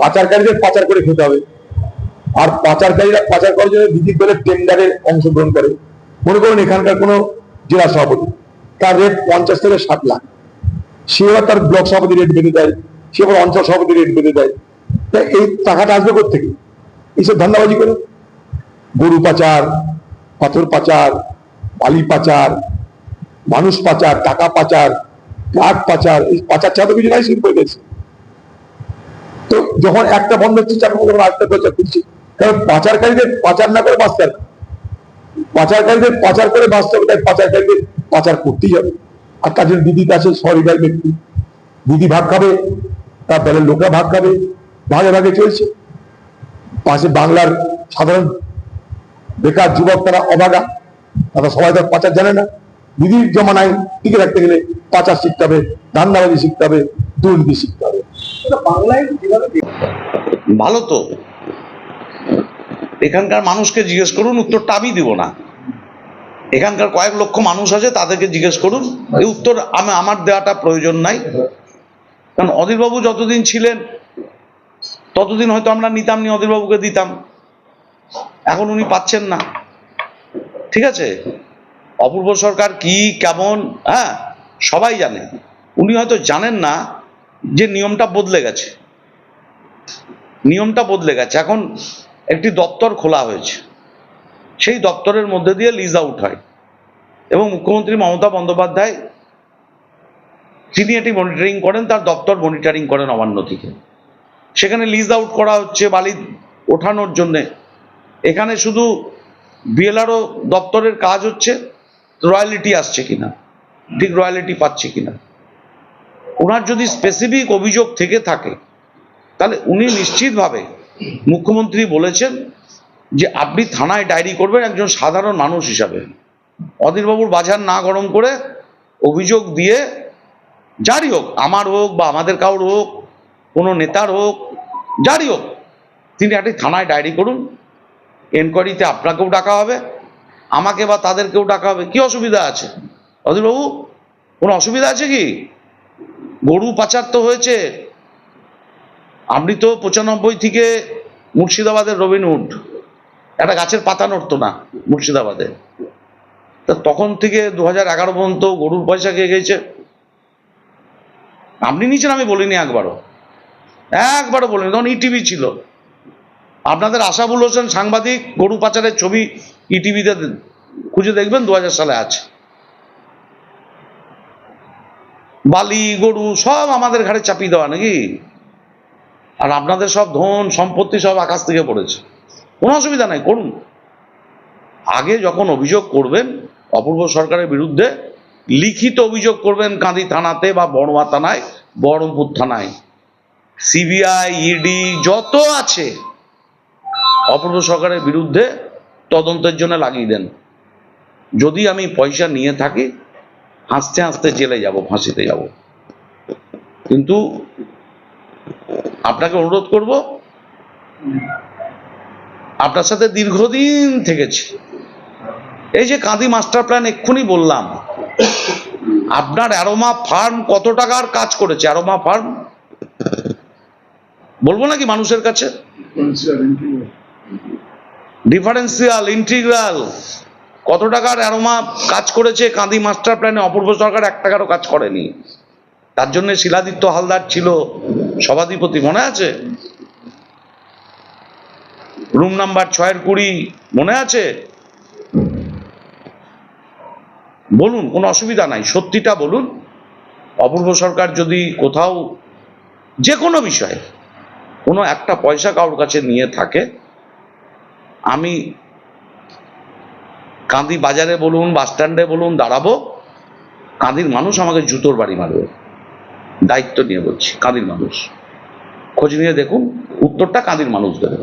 পাচারকারীদের পাচার করে খেতে হবে। আর পাচারকারীরা পাচার করার জন্য দিদির দলের টেন্ডারে অংশগ্রহণ করে। মনে করুন এখানকার কোনো জেলা সভাপতি, তার রেট পঞ্চাশ থেকে ষাট লাখ। সে এবার তার ব্লক সভাপতি রেট বেঁধে দেয়, সে এবার অঞ্চল সভাপতি রেট বেঁধে দেয়। তা এই টাকাটা আসবে কোথেকে এইসব ধান্দাবাজি করে। গরু পাচার, পাথর পাচার, বালি পাচার, মানুষ পাচার, টাকা পাচার, কাঠ পাচার, এই পাচার ছাড়া তো কিছু নাই দেশ তো যখন একটা বন্ধ হচ্ছে চাকরি যখন আরেকটা পাচার করছে কারণ পাচারকারীদের পাচার না করে বাঁচতে হবে। পাচারকারীদের পাচার করে বাঁচতে হবে, তাই পাচারকারীদের পাচার করতেই হবে। আর তার জন্য দিদির কাছে সহৃদয় ব্যক্তি। দিদি ভাগ খাবে, তার দলের লোকরা ভাগ খাবে, ভাগে ভাগে চলছে। পাশে বাংলার সাধারণ বেকার যুবক তারা অবাগা, তারা সবাই তো পাচার জানে না। দিদির জমানায় টিকে রাখতে গেলে পাচার শিখতে হবে, ধান্দাবাজি শিখতে হবে, দুর্নীতি শিখতে হবে। ভালো তো। এখানকার মানুষকে জিজ্ঞেস করুন, উত্তরটা আমি দিব না। এখানকার কয়েক লক্ষ মানুষ আছে, তাদেরকে জিজ্ঞেস করুন। এই উত্তর আমি আমার দেওয়াটা প্রয়োজন নাই। কারণ অধীরবাবু যতদিন ছিলেন, ততদিন হয়তো আমরা নিতাম নি, অধীরবাবুকে দিতাম। এখন উনি পাচ্ছেন না। ঠিক আছে? অপূর্ব সরকার কি, কেমন হ্যাঁ সবাই জানে। উনি হয়তো জানেন না যে নিয়মটা বদলে গেছে। নিয়মটা বদলে গেছে। এখন একটি দপ্তর খোলা হয়েছে। সেই দপ্তরের মধ্যে দিয়ে লিজ আউট হয়। এবং মুখ্যমন্ত্রী মমতা বন্দ্যোপাধ্যায়, তিনি এটি মনিটরিং করেন, তার দপ্তর মনিটরিং করেন অমান্য থেকে। সেখানে লিজ আউট করা হচ্ছে, বালি ওঠানোর জন্যে। এখানে শুধু বিএলআরও দপ্তরের কাজ হচ্ছে রয়্যালিটি আসছে কিনা, ঠিক রয়্যালিটি পাচ্ছে কিনা। ওনার যদি স্পেসিফিক অভিযোগ থেকে থাকে, তাহলে উনি নিশ্চিতভাবে মুখ্যমন্ত্রী বলেছেন যে আপনি থানায় ডায়েরি করবেন একজন সাধারণ মানুষ হিসাবে। অধীরবাবুর বাজার না গরম করে অভিযোগ দিয়ে যারই হোক, আমার হোক বা আমাদের কারোর হোক, কোনো নেতার হোক, যারই হোক, তিনি একটি থানায় ডায়েরি করুন এনকোয়ারিতে আপনাকেও ডাকা হবে, আমাকে বা তাদেরকেও ডাকা হবে, কি অসুবিধা আছে? অধীরবাবু, কোনো অসুবিধা আছে কি? গরু পাচার তো হয়েছে। আপনি তো পঁচানব্বই থেকে মুর্শিদাবাদের রবিনহুড একটা গাছের পাতা নড়তো না মুর্শিদাবাদে। তা তখন থেকে দু হাজার এগারো পর্যন্ত গরুর পয়সা খেয়ে গেছে আপনি নিচেন আমি বলিনি একবারও। একবারও বলিনি, তখন ইটিভি ছিল। আপনাদের আশাবুল হোসেন সাংবাদিক গরু পাচারের ছবি ইটিভিতে খুঁজে দেখবেন দু হাজার সালে আছে বালি, গরু সব আমাদের ঘাড়ে চাপিয়ে দেওয়া নাকি? আর আপনাদের সব ধন, সম্পত্তি সব আকাশ থেকে পড়েছে। কোনো অসুবিধা নাই, করুন। আগে যখন অভিযোগ করবেন, অপূর্ব সরকারের বিরুদ্ধে লিখিত অভিযোগ করবেন কাঁদি থানাতে বা বড়মা থানায়, বহরমপুর থানায়। সিবিআই ইডি যত আছে, অপূর্ব সরকারের বিরুদ্ধে তদন্তের জন্য লাগিয়ে দেন। যদি আমি পয়সা নিয়ে থাকি হাসতে হাসতে জেলে যাব ফাঁসিতে যাব। কিন্তু আপনাকে অনুরোধ করব আপনার সাথে দীর্ঘদিন থেকেছি। এই যে কাঁদি মাস্টার প্ল্যান এক্ষুনি বললাম আপনার অ্যারোমা ফার্ম কত টাকার কাজ করেছে? Aroma farm? বলব নাকি মানুষের কাছে? ডিফারেন্সিয়াল ইন্টিগ্রাল কত টাকার অ্যারোমা কাজ করেছে কাঁদি মাস্টার প্ল্যানে? অপূর্ব সরকার এক টাকারও কাজ করেনি। তার জন্য শিলাদিত্য হালদার ছিল সভাধিপতি, মনে আছে? রুম নাম্বার ছয়ের কুড়ি, মনে আছে? বলুন, কোনো অসুবিধা নাই, সত্যিটা বলুন। অপূর্ব সরকার যদি কোথাও যে কোনো বিষয়ে কোনো একটা পয়সা কারোর কাছে নিয়ে থাকে, আমি কাঁদি বাজারে বলুন, বাস স্ট্যান্ডে বলুন, দাঁড়াবো। কাঁদির মানুষ আমাকে জুতোর বাড়ি মারবে। দায়িত্ব নিয়ে বলছি, কাঁদির মানুষ। খোঁজ নিয়ে দেখুন, উত্তরটা কাঁদির মানুষ দেবে।